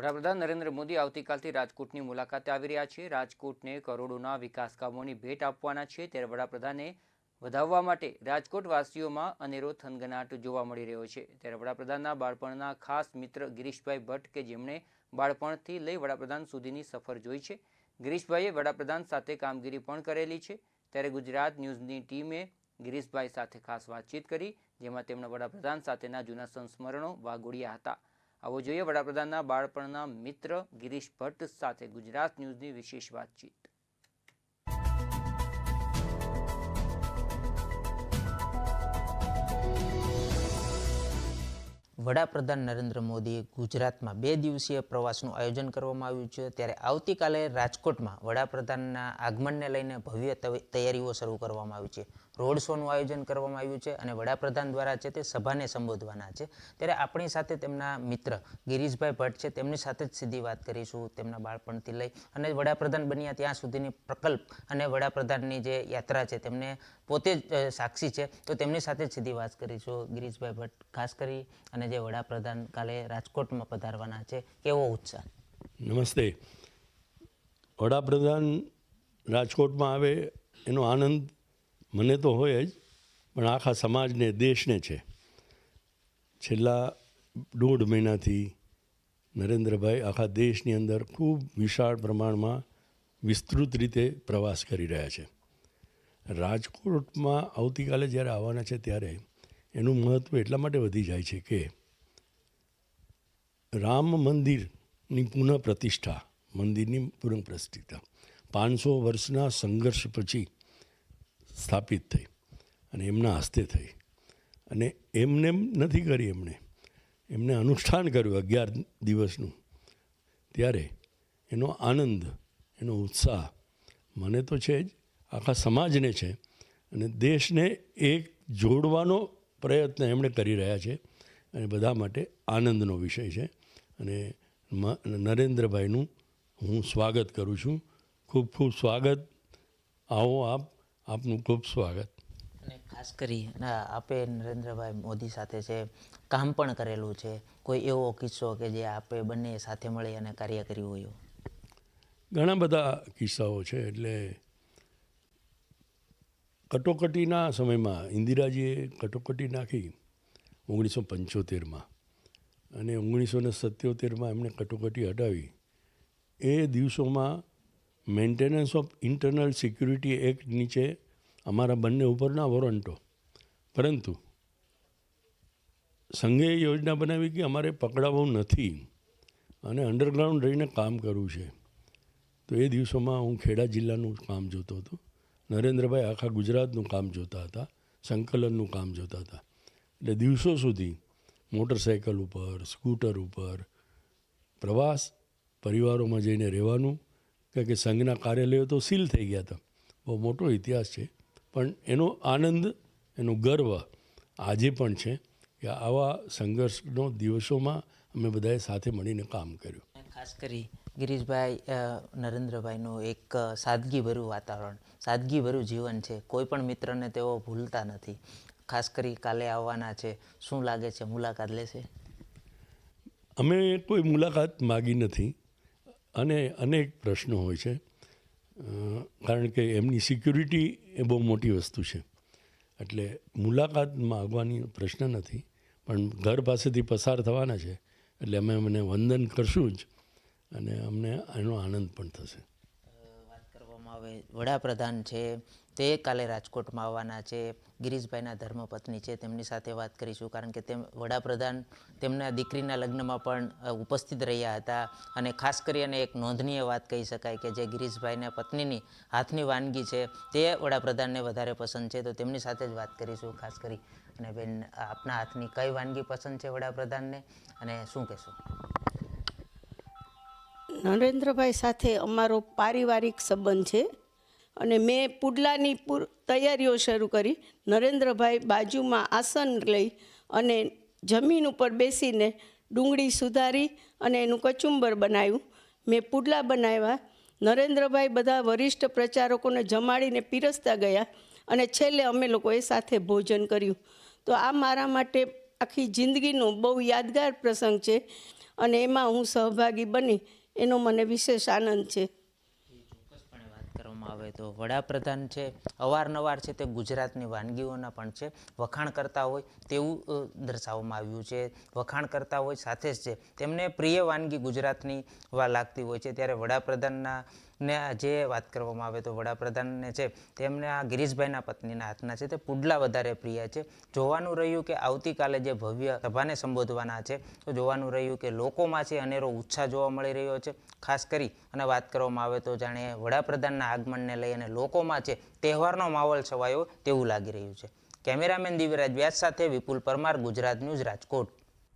વડાપ્રધાન નરેન્દ્ર મોદી આવતીકાલથી રાજકોટની મુલાકાતે આવી રહ્યા છે. રાજકોટને કરોડોના વિકાસ કામોની ભેટ આપવાના છે. ત્યારે વડાપ્રધાને વધાવવા માટે રાજકોટવાસીઓમાં અનેરો થનગનાટ જોવા મળી રહ્યો છે. ત્યારે વડાપ્રધાનના બાળપણના ખાસ મિત્ર ગિરીશભાઈ ભટ્ટ, કે જેમણે બાળપણથી લઈ વડાપ્રધાન સુધીની સફર જોઈ છે. ગિરીશભાઈએ વડાપ્રધાન સાથે કામગીરી પણ કરેલી છે. ત્યારે ગુજરાત ન્યૂઝની ટીમે ગિરીશભાઈ સાથે ખાસ વાતચીત કરી, જેમાં તેમણે વડાપ્રધાન સાથેના જૂના સંસ્મરણો વાગોડ્યા હતા. આવો જોઈએ વડાપ્રધાનના બાળપણના મિત્ર ગિરીશ ભટ્ટ સાથે ગુજરાત ન્યૂઝની વિશેષ વાતચીત. વડાપ્રધાન નરેન્દ્ર મોદીએ ગુજરાતમાં બે દિવસીય પ્રવાસનું આયોજન કરવામાં આવ્યું છે. ત્યારે આવતીકાલે રાજકોટમાં વડાપ્રધાનના આગમનને લઈને ભવ્ય તૈયારીઓ શરૂ કરવામાં આવી છે. રોડ શોનું આયોજન કરવામાં આવ્યું છે અને વડાપ્રધાન દ્વારા છે તે સભાને સંબોધવાના છે. ત્યારે આપણી સાથે તેમના મિત્ર ગિરીશભાઈ ભટ્ટ છે, તેમની સાથે જ સીધી વાત કરીશું તેમના બાળપણથી લઈ. અને વડાપ્રધાન બન્યા ત્યાં સુધીની પ્રકલ્પ અને વડાપ્રધાનની જે યાત્રા છે તેમને પોતે જ સાક્ષી છે. તો તેમની સાથે જ સીધી વાત કરીશું. ગિરીશભાઈ ભટ્ટ, ખાસ કરી અને જે વડાપ્રધાન કાલે રાજકોટમાં પધારવાના છે. કેવો ઉત્સાહ? નમસ્તે. વડાપ્રધાન રાજકોટમાં આવે એનો આનંદ મને તો હોય જ, પણ આખા સમાજને, દેશને છે. છેલ્લા દોઢ મહિનાથી નરેન્દ્રભાઈ આખા દેશની અંદર ખૂબ વિશાળ પ્રમાણમાં વિસ્તૃત રીતે પ્રવાસ કરી રહ્યા છે. રાજકોટમાં આવતીકાલે જ્યારે આવવાના છે ત્યારે એનું મહત્ત્વ એટલા માટે વધી જાય છે કે રામ મંદિરની પુનઃ પ્રતિષ્ઠા મંદિરની પુનઃ પ્રતિષ્ઠા પાંચસો વર્ષના સંઘર્ષ પછી સ્થાપિત થઈ અને એમના હસ્તે થઈ. અને એમને નથી કરી એમણે. એમને અનુષ્ઠાન કર્યું અગિયાર દિવસનું. ત્યારે એનો આનંદ, એનો ઉત્સાહ મને તો છે જ, આખા સમાજને છે. અને દેશને એક જોડવાનો પ્રયત્ન એમણે કરી રહ્યા છે. અને બધા માટે આનંદનો વિષય છે. અને નરેન્દ્રભાઈનું હું સ્વાગત કરું છું. ખૂબ ખૂબ સ્વાગત. આવો આપ આપનું ખૂબ સ્વાગત. અને ખાસ કરી આપે નરેન્દ્રભાઈ મોદી સાથે છે કામ પણ કરેલું છે કોઈ એવો કિસ્સો કે જે આપે બંને સાથે મળી અને કાર્ય કર્યું હોય? ઘણા બધા કિસ્સાઓ છે એટલે કટોકટીના સમયમાં ઇન્દિરાજીએ કટોકટી નાખી ઓગણીસો પંચોતેરમાં અને ઓગણીસો ને સત્યોતેરમાં એમણે કટોકટી હટાવી. એ દિવસોમાં maintenance of internal security act નીચે અમારા બંને ઉપરના વોરંટો. પરંતુ સંઘે યોજના બનાવી કે અમારે પકડાવવું નથી અને અંડરગ્રાઉન્ડ રહીને કામ કરવું છે. તો એ દિવસોમાં હું ખેડા જિલ્લાનું કામ જોતો હતો. નરેન્દ્રભાઈ આખા ગુજરાતનું કામ જોતા હતા. સંકલનનું કામ જોતા હતા. એટલે દિવસો સુધી મોટરસાઇકલ ઉપર સ્કૂટર ઉપર, પ્રવાસ પરિવારોમાં જઈને રહેવાનું કારણ કે સંઘના કાર્યાલયો તો સીલ થઈ ગયા હતા. બહુ મોટો ઇતિહાસ છે. પણ એનો આનંદ એનો ગર્વ આજે પણ છે કે આવા સંઘર્ષનો દિવસોમાં અમે બધાએ સાથે મળીને કામ કર્યું. ખાસ કરી ગિરીશભાઈ નરેન્દ્રભાઈનું એક સાદગીભર્યું વાતાવરણ સાદગીભર્યું જીવન છે. કોઈ પણ મિત્રને તેઓ ભૂલતા નથી. ખાસ કરી કાલે આવવાના છે. શું લાગે છે? મુલાકાત લેશે? અમે કોઈ મુલાકાત માગી નથી. અને અનેક પ્રશ્નો હોય છે. કારણ કે એમની સિક્યુરિટી એ બહુ મોટી વસ્તુ છે. એટલે મુલાકાત માગવાની પ્રશ્ન નથી, પણ ઘર પાસેથી પસાર થવાના છે, એટલે અમે અમને વંદન કરશું જ અને અમને એનો આનંદ પણ થશે. વાત કરવામાં આવે, વડાપ્રધાન છે તે કાલે રાજકોટમાં આવવાના છે. ગિરીશભાઈના ધર્મપત્ની છે, તેમની સાથે વાત કરીશું, કારણ કે તેમ વડાપ્રધાન તેમના દીકરીના લગ્નમાં પણ ઉપસ્થિત રહ્યા હતા. અને ખાસ કરી અને એક નોંધનીય વાત કહી શકાય કે જે ગિરીશભાઈના પત્નીની હાથની વાનગી છે, તે વડાપ્રધાનને વધારે પસંદ છે. તો તેમની સાથે જ વાત કરીશું, ખાસ કરી. અને બેન, આપના હાથની કઈ વાનગી પસંદ છે વડાપ્રધાનને? અને શું કહેશું? નરેન્દ્રભાઈ સાથે અમારો પારિવારિક સંબંધ છે. અને મેં પુડલાની પૂર તૈયારીઓ શરૂ કરી. નરેન્દ્રભાઈ બાજુમાં આસન લઈ અને જમીન ઉપર બેસીને ડુંગળી સુધારી અને એનું કચુંબર બનાવ્યું. મેં પુડલા બનાવ્યા. નરેન્દ્રભાઈ બધા વરિષ્ઠ પ્રચારકોને જમાડીને પીરસતા ગયા અને છેલ્લે અમે લોકોએ સાથે ભોજન કર્યું. તો આ મારા માટે આખી જિંદગીનો બહુ યાદગાર પ્રસંગ છે અને એમાં હું સહભાગી બની. એનો મને વિશેષ આનંદ છે. કરવામાં આવે તો વડાપ્રધાન છે, અવારનવાર છે તે ગુજરાતની વાનગીઓના પણ છે, વખાણ કરતા હોય તેવું દર્શાવવામાં આવ્યું છે. વખાણ કરતા હોય સાથે જ છે. તેમને પ્રિય વાનગી ગુજરાતની વા લાગતી હોય છે. ત્યારે વડાપ્રધાનના ને જે વાત કરવામાં આવે તો વડાપ્રધાનને છે, તેમને આ ગિરીશભાઈના પત્નીના હાથના છે, તે પુડલા વધારે પ્રિય છે. જોવાનું રહ્યું કે આવતીકાલે જે ભવ્ય સભાને સંબોધવાના છે, તો જોવાનું રહ્યું કે લોકોમાં છે અનેરો ઉત્સાહ જોવા મળી રહ્યો છે. ખાસ કરી, અને વાત કરવામાં આવે તો જાણે વડાપ્રધાનના આગમનને લઈ અને લોકોમાં છે તહેવારનો માહોલ છવાયો તેવું લાગી રહ્યું છે. કેમેરામેન દિવ્યરાજ વ્યાસ સાથે વિપુલ પરમાર, ગુજરાત ન્યૂઝ રાજકોટ.